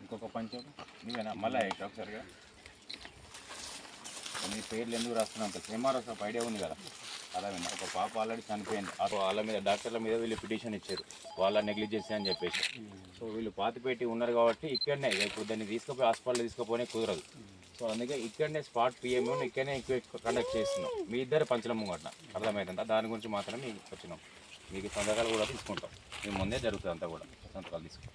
ఇంకొక పంచం నీవేనా మళ్ళీ ఒకసారిగా. నీ పేర్లు ఎందుకు రాస్తున్నావు అంత? ప్రేమారావు ఐడియా ఉంది కదా. అలా ఒక పాప ఆల్రెడీ చనిపోయింది. ఆ వాళ్ళ మీద డాక్టర్ల మీద వీళ్ళు పిటిషన్ ఇచ్చారు. వాళ్ళ నెగ్లిజెన్సీ అని చెప్పేసి. సో వీళ్ళు పాతిపెట్టి ఉన్నారు కాబట్టి ఇక్కడనే ఇప్పుడు దాన్ని తీసుకుపోయి హాస్పిటల్ తీసుకుపోనే కుదరదు. సో అందుకే ఇక్కడనే స్పాట్ పిఎంఓ ఇక్కడనే కండక్ట్ చేస్తున్నాం. మీ ఇద్దరు పంచల ముంగట అర్థమవుతుందా దాని గురించి మాత్రమే మీకు వచ్చినాం. మీకు సంతకాలు కూడా తీసుకుంటాం. మీ ముందే జరుగుతుంది అంతా కూడా. సంతకాలు తీసుకుంటాం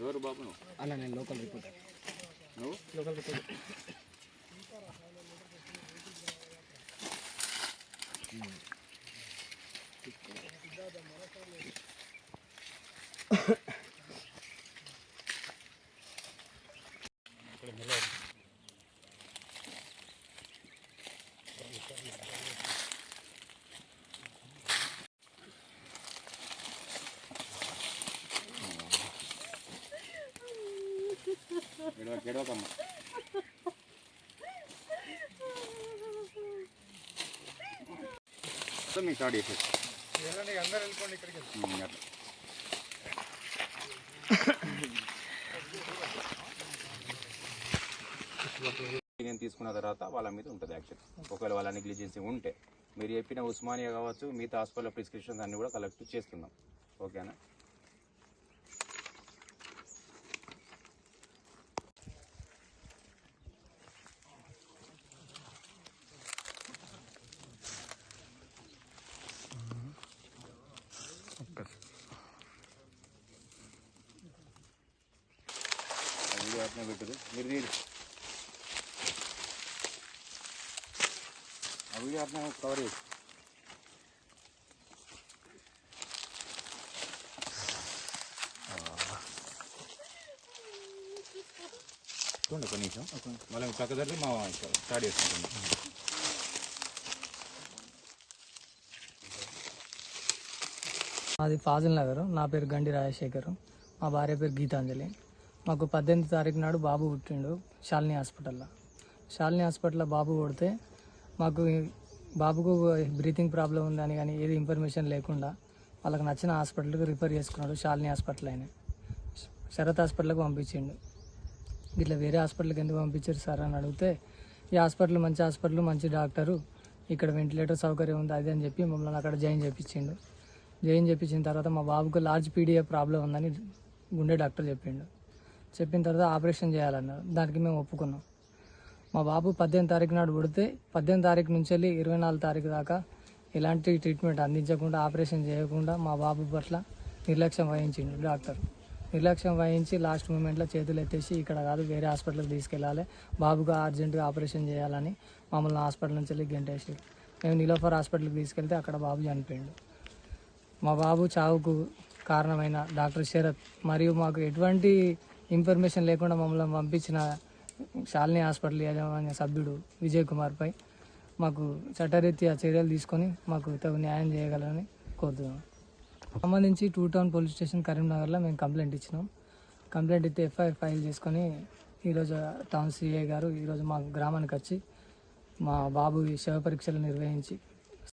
ఎవరు బాబు నువ్వు? అలా నేను లోకల్ రిపోర్టర్. నువ్వు? Local reporter. ఎడవ గెడవకమ్మ మీకు స్టార్ట్ చేసేసి అందరు వెళ్ళిపోండి ఇక్కడికి నేను తీసుకున్న తర్వాత వాళ్ళ మీద ఉంటుంది యాక్షన్. ఒకవేళ వాళ్ళ నెగ్లిజెన్సీ ఉంటే. మీరు చెప్పిన ఉస్మానియా కావచ్చు మిగతా హాస్పిటల్ ప్రిస్క్రిప్షన్స్ అన్ని కూడా కలెక్ట్ చేస్తున్నాం. ఓకేనా ఆ వీడియో అట్నే పెట్టరు మీరు తీరు ఆ వీడియో అట్నే కవర్ చేసి చూడండి ఒక నిమిషం. మళ్ళీ పక్క దగ్గర మా స్టార్ట్ చేసుకుంటుంది మాది ఫాజిల్ నగర్. నా పేరు గండి రాజశేఖర్. మా భార్య పేరు గీతాంజలి. మాకు పద్దెనిమిది తారీఖు నాడు బాబు పుట్టిండు శాలిని హాస్పిటల్లో. శాలిని హాస్పిటల్లో బాబు పుడితే మాకు బాబుకు బ్రీతింగ్ ప్రాబ్లం ఉందని కానీ ఏది ఇన్ఫర్మేషన్ లేకుండా వాళ్ళకి నచ్చిన హాస్పిటల్కి రిఫర్ చేసుకున్నాడు శాలిని హాస్పిటల్ అయినా శరత్ హాస్పిటల్కి పంపించిండు. ఇట్లా వేరే హాస్పిటల్కి ఎందుకు పంపించారు సార్ అని అడిగితే ఈ హాస్పిటల్ మంచి హాస్పిటల్ మంచి డాక్టరు ఇక్కడ వెంటిలేటర్ సౌకర్యం ఉంది అది అని చెప్పి మమ్మల్ని అక్కడ జాయిన్ చేయించిండు జాయిన్ చేయించిన తర్వాత మా బాబుకు లార్జ్ పీడిఏ ప్రాబ్లం ఉందని గుండె డాక్టర్ చెప్పిండు. చెప్పిన తర్వాత ఆపరేషన్ చేయాలన్నారు. దానికి మేము ఒప్పుకున్నాం. మా బాబు పద్దెనిమిది తారీఖు నాడు పుడితే పద్దెనిమిది తారీఖు నుంచి వెళ్ళి ఇరవై నాలుగు తారీఖు దాకా ఎలాంటి ట్రీట్మెంట్ అందించకుండా ఆపరేషన్ చేయకుండా మా బాబు పట్ల నిర్లక్ష్యం వహించిండు డాక్టర్. నిర్లక్ష్యం వహించి లాస్ట్ మూమెంట్లో చేతులు ఎత్తేసి ఇక్కడ కాదు వేరే హాస్పిటల్కి తీసుకెళ్ళాలి. బాబుగా అర్జెంటుగా ఆపరేషన్ చేయాలని మమ్మల్ని హాస్పిటల్ నుంచి వెళ్ళి గెంటేసి మేము నిలోఫర్ హాస్పిటల్కి తీసుకెళ్తే అక్కడ బాబు చనిపోయిండు. మా బాబు చావుకు కారణమైన డాక్టర్ శరత్ మరియు మాకు ఎటువంటి ఇన్ఫర్మేషన్ లేకుండా మమ్మల్ని పంపించిన శాలిని హాస్పిటల్ యాజమాన్య సభ్యుడు విజయ్ కుమార్పై మాకు చట్టరీత్యా చర్యలు తీసుకొని మాకు తగు న్యాయం చేయగలని కోరుతున్నాం. సంబంధించి టూ టౌన్ పోలీస్ స్టేషన్ కరీంనగర్లో మేము కంప్లైంట్ ఇచ్చినాం. కంప్లైంట్ ఇస్తే ఎఫ్ఐఆర్ ఫైల్ చేసుకొని ఈరోజు టౌన్ సిఐ గారు ఈరోజు మా గ్రామానికి వచ్చి మా బాబు శవ పరీక్షలు నిర్వహించి